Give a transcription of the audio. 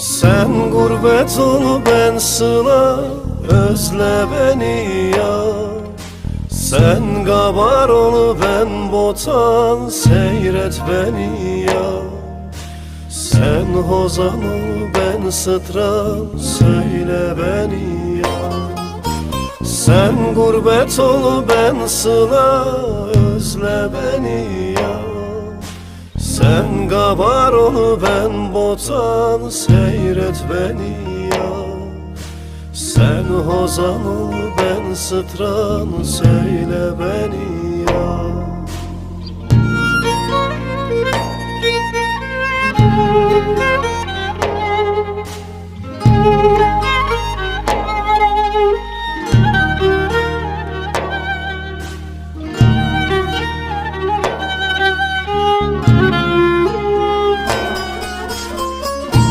Sen gurbet ol ben sıla özle beni ya. Sen gabar ol ben botan seyret beni ya. Sen hozan ol ben sıtran söyle beni ya. Sen gurbet ol ben sıla özle beni ya sen gabar ol ben botan seyret beni ya. Sen hozan ol ben sıtran söyle beni